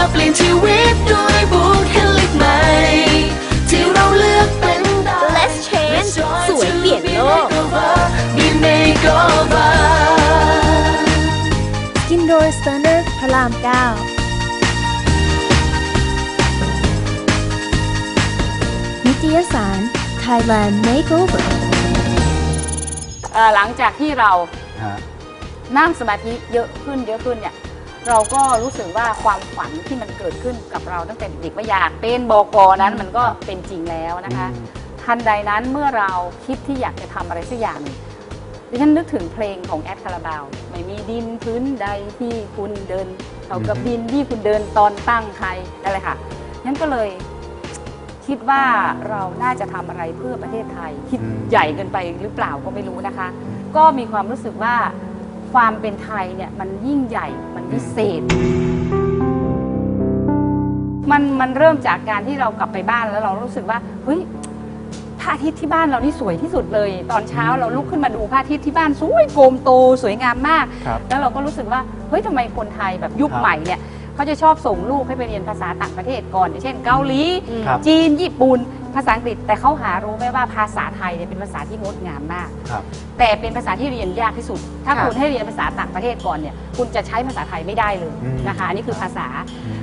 มาเปลี่ยนชีวิตด้วยบุคลิกใหม่ ที่เราเลือกเป็นได้ Let's change สวยเปลี่ยนโลก Be makeover กินโดยสเตอร์เนอร์พระราม9นิตยสาร Thailand Makeover เอ่อหลังจากที่เราฮะ นั่งสมาธิเยอะขึ้นเยอะขึ้นเนี่ย เราก็รู้สึกว่าความฝันที่มันเกิดขึ้นกับเราตั้งแต่เด็กว่าอยากเป็นบกนั้นมันก็เป็นจริงแล้วนะคะอืมทันใดนั้นเมื่อเราคิดที่อยากจะทำอะไรสักอย่างหนึ่งดิฉันนึกถึงเพลงของแอดคาราบาว ไม่มีดินพื้นใดที่คุณเดินเท่ากับดินที่คุณเดินตอนตั้งใครนั่นแหละค่ะนั้นก็เลยคิดว่าเราน่าจะทำอะไรเพื่อประเทศไทย คิดอืมใหญ่เกินไปหรือเปล่าก็ไม่รู้นะคะ ก็มีความรู้สึกว่า ความเป็นไทยเนี่ยมันยิ่งใหญ่มันวิเศษ มันมันเริ่มจากการที่เรากลับไปบ้านแล้วเรารู้สึกว่าเฮ้ยพระอาทิตย์ที่บ้านเรานี่สวยที่สุดเลย ตอนเช้าเราลุกขึ้นมาดูพระอาทิตย์ที่บ้านสวยโกมโตสวยงามมาก ครับแล้วเราก็รู้สึกว่าเฮ้ยทำไมคนไทยแบบยุคครับ ใหม่เนี่ย เขาจะชอบส่งลูกให้ไปเรียนภาษาต่างประเทศก่อนอย่างเช่น เกาหลี ครับ จีน ญี่ปุ่น ภาษาอังกฤษ แต่เขาหารู้ไหมว่าภาษาไทยเนี่ยเป็นภาษาที่งดงามมาก ครับ แต่เป็นภาษาที่เรียนยากที่สุด ถ้าค่ะ คุณให้เรียนภาษาต่างประเทศก่อนเนี่ย คุณจะใช้ภาษาไทยไม่ได้เลยอืม นะคะ อันนี้คือภาษาอืม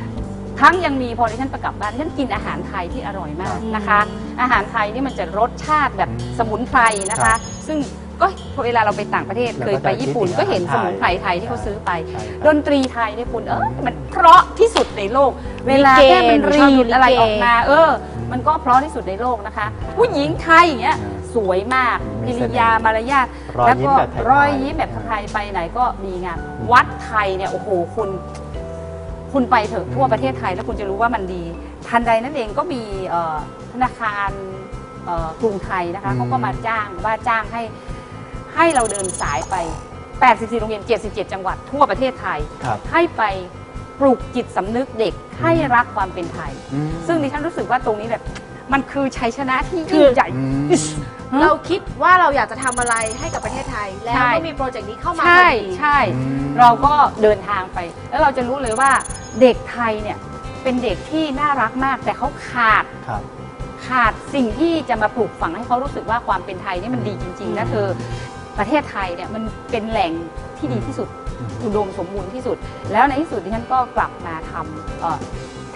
ทั้งยังมีพอที่ฉันประกลับบ้านฉันกินอาหารไทยที่อร่อยมากนะคะ อาหารไทยนี่มันจะรสชาติแบบอืมสมุนไพรนะครัคะ บซึ่ง ก็เวลาเราไปต่างประเทศแล้วเคก็ยไปญี่ปุ่นจะคิดถึงก็เห็นอาหารสมุนไพรไทยไทยที่เขาซื้อไปใช่ครับดนตรีไทยเนี่ยคุณเออมันเพราะที่สุดในโลก เวลาลิเกแค่มันรีชอบดูดลิเกอะไรออกมา เออ มันก็เพราะที่สุดในโลกนะคะ ผู้หญิงไทยอย่างเงี้ยอืมสวยมากมีกิเสน่ห์ริยามารยาทรอยแล้วยิ้มก็แบบไทยๆรอยยิ้มแบบไทยไปไหนก็ดีงามวัดไทยเนี่ยโอ้โหคุณคุณไปเถอะทั่วประเทศไทยแล้วคุณจะรู้ว่ามันดี ทันใดนั้นเองก็มีเอ่อธนาคารเอ่อกรุงไทยนะคะอืมเขาก็มาจ้างว่าจ้างให้ ให้เราเดินสายไป 84 โรงเรียน 77 จังหวัดทั่วประเทศไทย ครับให้ไปปลูกจิตสำนึกเด็กให้รักความเป็นไทย อืม ซึ่งดิฉันรู้สึกว่าตรงนี้แบบ มันคือชัยชนะที่คืยิ่องใหญ่ อืม เราคิดว่าเราอยากจะทำอะไรให้กับประเทศไทย แล้วใช่ ก็มีโปรเจกต์นี้เข้ามาใช่พอดี ใช่ อืม เราก็เดินทางไป แล้วเราจะรู้เลยว่าเด็กไทยเนี่ยเป็นเด็กที่น่ารักมาก แต่เขาขาด ครับ ขาดสิ่งที่จะมาปลูกฝังให้เขารู้สึกว่าความเป็นไทยนี่มันดีจริง ๆ นะเธอ ประเทศไทยเนี่ยมันเป็นแหล่งที่ดีที่สุดอืมอุดมสมบูรณ์ที่สุด แล้วในที่สุดดิฉันก็กลับมาทำเอ่อ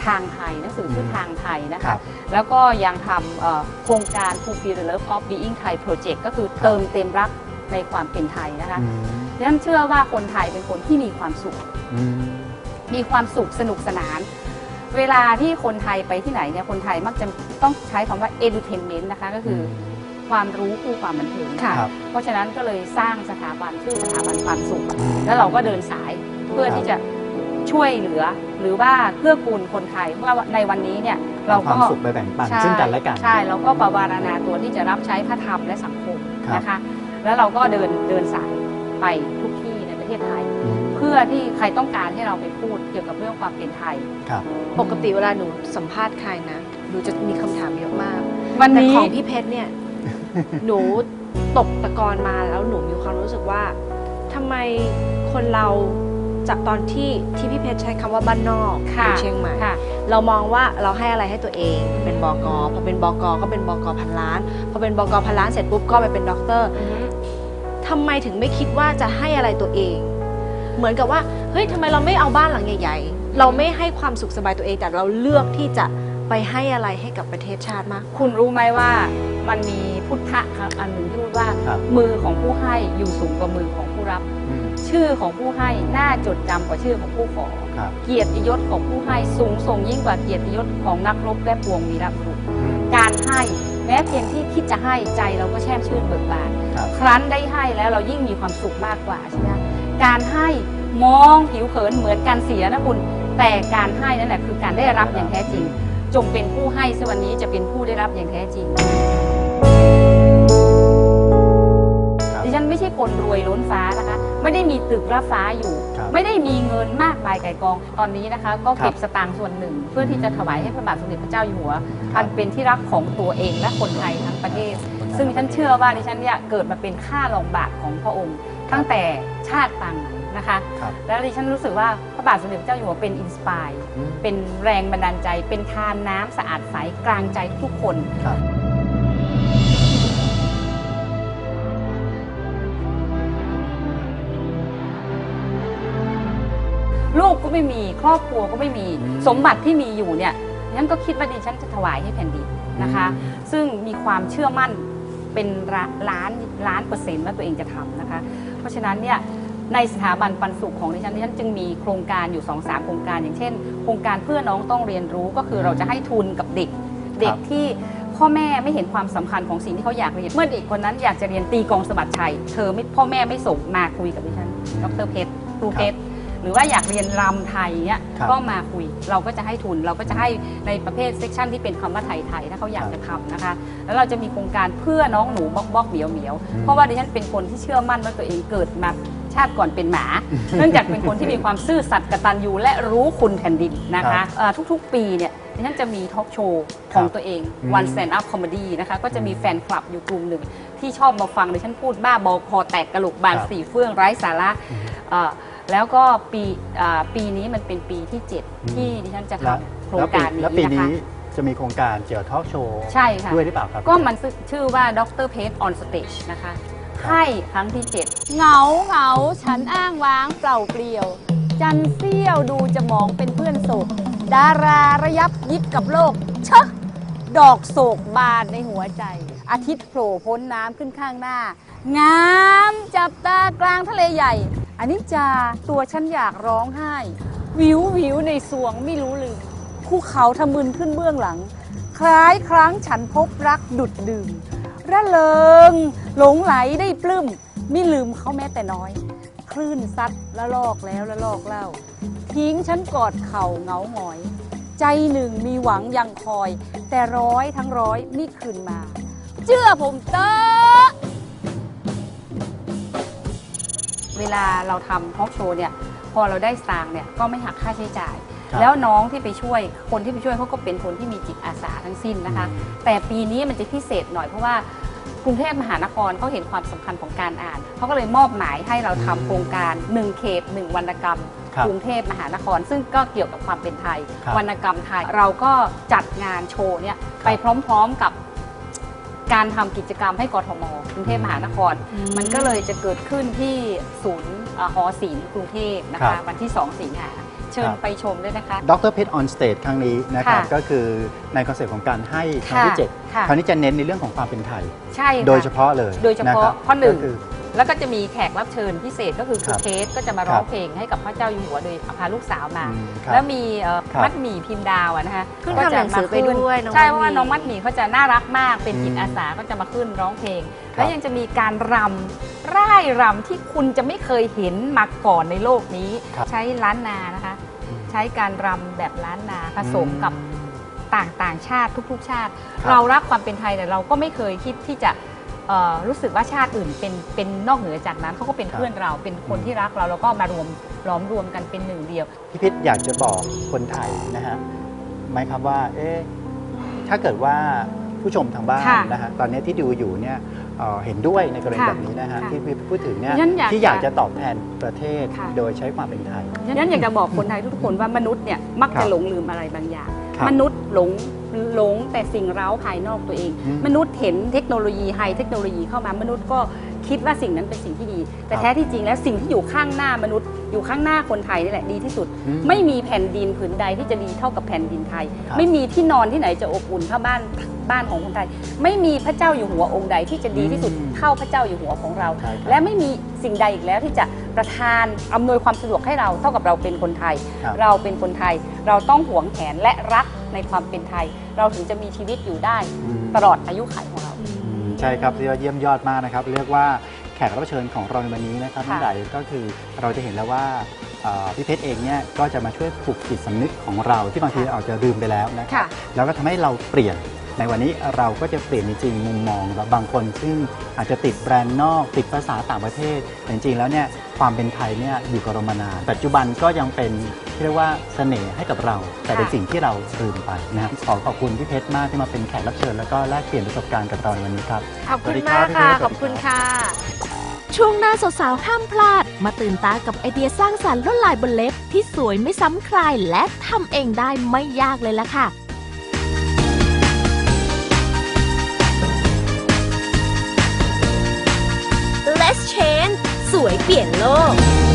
ทางไทยหนังสือชื่อทางไทยนะครัคะบแล้วก็ยังทำเอ่อโครงการ Fulfill the Love of Being Thai Project ก็คือเติมเต็มรักในความเป็นไทยนะคะอืมดิฉันเชื่อว่าคนไทยเป็นคนที่มีความสุขอืมมีความสุขสนุกสนาน เวลาที่คนไทยไปที่ไหนเนี่ยคนไทยมักจะต้องใช้คำว่า edutainment นะคะก็คืออ ความรู้คู่ความบันเทิงค่ะครับ เพราะฉะนั้นก็เลยสร้างสถาบันชื่อสถาบันความสุขอืมแล้วเราก็เดินสายเพื่อที่จะช่วยเหลือ หรือว่าเพื่อกูลคนไทยเมื่อในวันนี้เนี่ยเราเอาคก็วามสุขไปแบ่งปันใช่ซึ่งกันและกัน ใช่เราก็ประวารณาตัวที่จะรับใช้พระธรรมและสังคมครับ นะคะ แล้วเราก็เดินเดินสายไปทุกที่ในประเทศไทย อืมเพื่อที่ใครต้องการให้เราไปพูดเกี่ยวกับเรื่องความเป็นไทย ครับ ปกติเวลาหนูสัมภาษณ์ใครนะ หนูจะมีคำถามเยอะมากวันแต่นี้ของพี่เพชรเนี่ย หนูตกตะกอนมาแล้วหนูมีความรู้สึกว่าทำไมคนเราจากตอนที่ที่พี่เพชรใช้คำว่าบ้านนอกค่ะอยู่เชียงใหม่ค่ะเรามองว่าเราให้อะไรให้ตัวเอง เป็นบกพอเป็นบกก็เป็นบกพันล้านพอเป็นบกพันล้านเสร็จปุ๊บก็ไปเป็นด็อกเตอร์ทำไมถึงไม่คิดว่าจะให้อะไรตัวเอง เหมือนกับว่าเฮ้ยทำไมเราไม่เอาบ้านหลังใหญ่ ๆ เราไม่ให้ความสุขสบายตัวเองแต่เราเลือกที่จะไปให้อะไรให้กับประเทศชาติมาก คุณรู้ไหมว่ามันมี พุทธะอันหนึ่งที่พูดว่าครับ มือของผู้ให้อยู่สูงกว่ามือของผู้รับ อืมชื่อของผู้ให้น่าจดจำกว่าชื่อของผู้ขอ ครับเกียรติยศของผู้ให้สูงส่งยิ่งกว่าเกียรติยศของนักรบและปวงวีรบุรุษ อืมการให้แม้เพียงที่คิดจะให้ใจเราก็แช่มชื่นเบิกบาน ครับ ครั้นได้ให้แล้วเรายิ่งมีความสุขมากกว่าใช่ไหมคะการให้มองผิวเผินเหมือนการเสียนะคุณ แต่การให้นั่นแหละคือการได้รับอย่างแท้จริง จงเป็นผู้ให้ซะวันนี้จะเป็นผู้ได้รับอย่างแท้จริง ครับดิฉันไม่ใช่คนรวยล้นฟ้านะคะ ไม่ได้มีตึกรับฟ้าอยู่ครับไม่ได้มีเงินมากมายไก่กองตอนนี้นะคะ ก็เก็บครับสตางค์ส่วนหนึ่ง เพื่อที่จะถวายให้พระบาทสมเด็จพระเจ้าอยู่หัวครับอันเป็นที่รักของตัวเองและคนไทยทั้งประเทศ ซึ่งดิฉันเชื่อว่าดิฉันเนี่ยเกิดมาเป็นข้ารองบาทของพระองค์ ตั้งแต่ชาติปางไหนนะคะครับแล้วดิฉันรู้สึกว่าพระบาทสมเด็จพระเจ้าอยู่หัวเป็นอินสปายอืมเป็นแรงบันดาลใจ เป็นทานน้ำสะอาดใสกลางใจทุกคนค กก็ไม่มีครอบครัวก็ไม่มี อืม สมบัติที่มีอยู่เนี่ยดิฉันก็คิดว่าดิฉันจะถวายให้แผ่นดินนะคะ ซึ่งมีความเชื่อมั่นเป็นละล้านล้านเปอร์เซ็นต์ว่าตัวเองจะทำนะคะ เพราะฉะนั้นเนี่ยในสถาบันปันสุขของดิฉันดิฉันจึงมีโครงการอยู่2อสโครงการ อย่างเช่น โครงการเพื่อน้องต้องเรียนรู้ก็คือเราจะให้ทุนกับเด็ก เด็กที่พ่อแม่ไม่เห็นความสำคัญของสิ่งที่เขาอยากเรียน เมื่อเด็กคนนั้นอยากจะเรียนตีกลองสะบัดชัย เธอไม่พ่อแม่ไม่ส่งมาคุยกับดิฉันดรเพชรครูเพชร หรือว่าอยากเรียนรำไทยเนี่ยครับก็มาคุยเราก็จะให้ทุนเราก็จะให้ในประเภทเซกชันที่เป็นคำว่าไทยไทยถ้าเขาอยากจะทำนะคะ แล้วเราจะมีโครงการเพื่อน้องหนูบอกบอกเหมียวเหมียวอืมเพราะว่าดิฉันเป็นคนที่เชื่อมั่นว่าตัวเองเกิดมาชาติก่อนเป็นหมา เนื่องจากเป็นคนที่มีความซื่อสัตย์กตัญญูและรู้คุณแผ่นดินนะครัคะบเอ่อทุกๆ ปีเนี่ยดิฉันจะมีทอล์กโชว์ของครับตัวเองอืม One Stand Up Comedy นะคะก็จะมีแฟนคลับอยู่กลุ่มหนึ่ง ที่ชอบมาฟังดิฉันพูดบ้าบอคอแตกกระโหลกบานครับสี่เฟื่องไร้สาระอืมเอ่อ แล้วก็ปีอ่าปีนี้มันเป็นปีที่อืม7ที่ดิฉันจะแล้วทำโครงการนี้แล้วปีนะคะนี้จะมีโครงการเกี่ยวกับทอล์กโชว์ใช่ค่ะ ด้วยหรือเปล่าครับ ก็มันชื่อว่าดรเพจออนสเตจนะคะให้ครั้งที่ 7 เหงาเหงาฉันอ้างว้างเปล่าเปลี่ยว จันเสี้ยวดูจะมองเป็นเพื่อนโศกดาราระยับยิบกับโลกเชอะดอกโศกบานในหัวใจ อาทิตย์โผล่พ้นน้ำขึ้นข้างหน้า งามจับตากลางทะเลใหญ่ อันนี้จาตัวฉันอยากร้องไห้ วิววิวในสวงไม่รู้ลืมภูเขาทะมึนขึ้นเบื้องหลัง คล้ายครั้งฉันพบรักดุดดื่มระเริง หลงไหลได้ปลื้มไม่ลืมเขาแม้แต่น้อย คลื่นซัดละลอกแล้วละลอกเล่า ทิ้งฉันกอดเข่าเงาหงอย ใจหนึ่งมีหวังยังคอย แต่ร้อยทั้งร้อยไม่คืนมา เชื่อผมเต้ เวลาเราทำทอล์กโชว์เนี่ยพอเราได้สตางค์เนี่ยก็ไม่หักค่าใช้จ่าย ครับแล้วน้องที่ไปช่วยคนที่ไปช่วยเขาก็เป็นคนที่มีจิตอาสาทั้งสิ้นนะคะแต่ปีนี้มันจะพิเศษหน่อยเพราะว่ากรุงเทพมหานครเขาเห็นความสำคัญของการอ่านเขาก็เลยมอบหมายให้เราทำอืมโครงการ1เขต1วรรณกรรม ครับ กรุงเทพมหานคร ซึ่งก็เกี่ยวกับความเป็นไทย ครับวรรณกรรมไทย เราก็จัดงานโชว์เนี่ยไปพร้อมๆกับ การทำกิจกรรมให้กทมกรุงเทพมหานครมันก็เลยจะเกิดขึ้นที่ศูนย์เอ่อหอศิลป์กรุงเทพนะครัคะบวันที่ 2 สิงหาเชิญครับ ไปชมด้วยนะคะ ดรเพชรออนสเตจครั้งนี้นะครับค่ะก็คือในคอนเซ็ปต์ของการให้ครั้งที่ค่ะเจ็ดค่ะ คราวนี้จะเน้นในเรื่องของความเป็นไทย ใช่ค่ะ โดยเฉพาะเลยโดยเฉพาะนครับข้อหนึ่ง ก็คือ แล้วก็จะมีแขกรับเชิญพิเศษก็คือครูครับเคสก็จะมาร้อคงรับเพลงให้กับพระเจ้าอยู่หัวโดยพาลูกสาวมาอืมครับแล้วมีเอ่อครับมัดหมี่พิมพ์ดาวอะนะคะขึ้นก็ทำหนังสือไปมาขึ้นด้วยน้องใช่มัดหมี่เพราะว่าน้องมัดหมี่เขาจะน่ารักมากเป็นจิตอืมอาสาก็จะมาขึ้นร้องเพลงครับแล้วยังจะมีการรำร่ายรำที่คุณจะไม่เคยเห็นมาก่อนในโลกนี้ครับใช้ล้านนานะคะ ใช้การรำแบบล้านนาผสมกับต่างต่างชาติทุกๆ ชาติครับเรารักความเป็นไทยแต่เราก็ไม่เคยคิดที่จะเอ่อ รู้สึกว่าชาติอื่นเป็นเป็นนอกเหนือจากนั้นเขาก็เป็นครับเพื่อนเราเป็นคนที่รักเราแล้วก็มารวมล้อมรวมกันเป็นหนึ่งเดียวพี่พิษอยากจะบอกคนไทยนะฮะไหมครับว่าเอ๊ะถ้าเกิดว่าผู้ชมทางบ้านค่ะนะฮะตอนนี้ที่ดูอยู่เนี่ยเอ่อเห็นด้วยในกรณีค่ะแบบนี้นะฮะค่ะที่พี่พูดถึงเนี่ยฉันอยากที่อยากจะจะตอบแทนประเทศค่ะโดยใช้ความเป็นไทยฉะนั้นอยากจะบอกคนไทยทุกๆคนว่ามนุษย์เนี่ยมักครัจะบหลงลืมอะไรบางอย่าง ครับมนุษย์หลงหลงแต่สิ่งเร้าภายนอกตัวเอง อืมมนุษย์เห็นเทคโนโลยีไฮเทคโนโลยีเข้ามามนุษย์ก็คิดว่าสิ่งนั้นเป็นสิ่งที่ดี แต่ครับแท้ที่จริงแล้วสิ่งที่อยู่ข้างหน้ามนุษย์ อยู่ข้างหน้าคนไทยนี่แหละดีที่สุด อืไม่มีแผ่นดินผืนใดที่จะดีเท่ากับแผ่นดินไทย ครับ ไม่มีที่นอนที่ไหนจะอบอุ่นเท่าบ้านบ้านของคนไทย ไม่มีพระเจ้าอยู่หัวองค์ใดที่จะดีที่สุดอืมเท่าพระเจ้าอยู่หัวของเรา ใช่ครับ และไม่มีสิ่งใดอีกแล้วที่จะ ประทานอำนวยความสะดวกให้เราเท่ากับเราเป็นคนไทย ครับเราเป็นคนไทย เราต้องหวงแหนและรักในความเป็นไทย เราถึงจะมีชีวิตอยู่ได้อืม ตลอดอายุขัยของเรา อืมใช่ครับเรียกว่าเยี่ยมยอดมากนะครับ เรียกว่าแขกรับเชิญของเราในวันนี้นะครับค่ะท่านใดก็คือเราจะเห็นแล้วว่าเอ่อพี่เพชรเองเนี่ยก็จะมาช่วยปลุกจิตสำนึกของเราที่บางทีอาจจะลืมไปแล้วนะครับค่ะแล้วก็ทำให้เราเปลี่ยน ในวันนี้เราก็จะเปลี่ยนจริงๆมุมมองแบบบางคนซึ่งอาจจะติดแบรนด์นอกติดภาษาต่างประเทศแต่จริงๆแล้วเนี่ยความเป็นไทยเนี่ยอยู่กับเรามานานปัจจุบันก็ยังเป็นเรียกว่าเสน่ห์ให้กับเรา แต่เป็นค่ะสิ่งที่เราลืมไปนะครับขอขอบคุณพี่เพชรมากที่มาเป็นแขกรับเชิญ แล้วก็แลกเปลี่ยนประสบการณ์กับเราในวันนี้ครับขอบคุณสวัสดีคมารักบค่ะพี่เพชรขอบคุณสวัสดีครับค่ะ ช่วงหน้าสาวๆห้ามพลาด มาตื่นตากับไอเดียสร้างสรรค์ลวดลายบนเล็บ ที่สวยไม่ซ้ำใครและทำเองได้ไม่ยากเลยล่ะค่ะ Let's change สว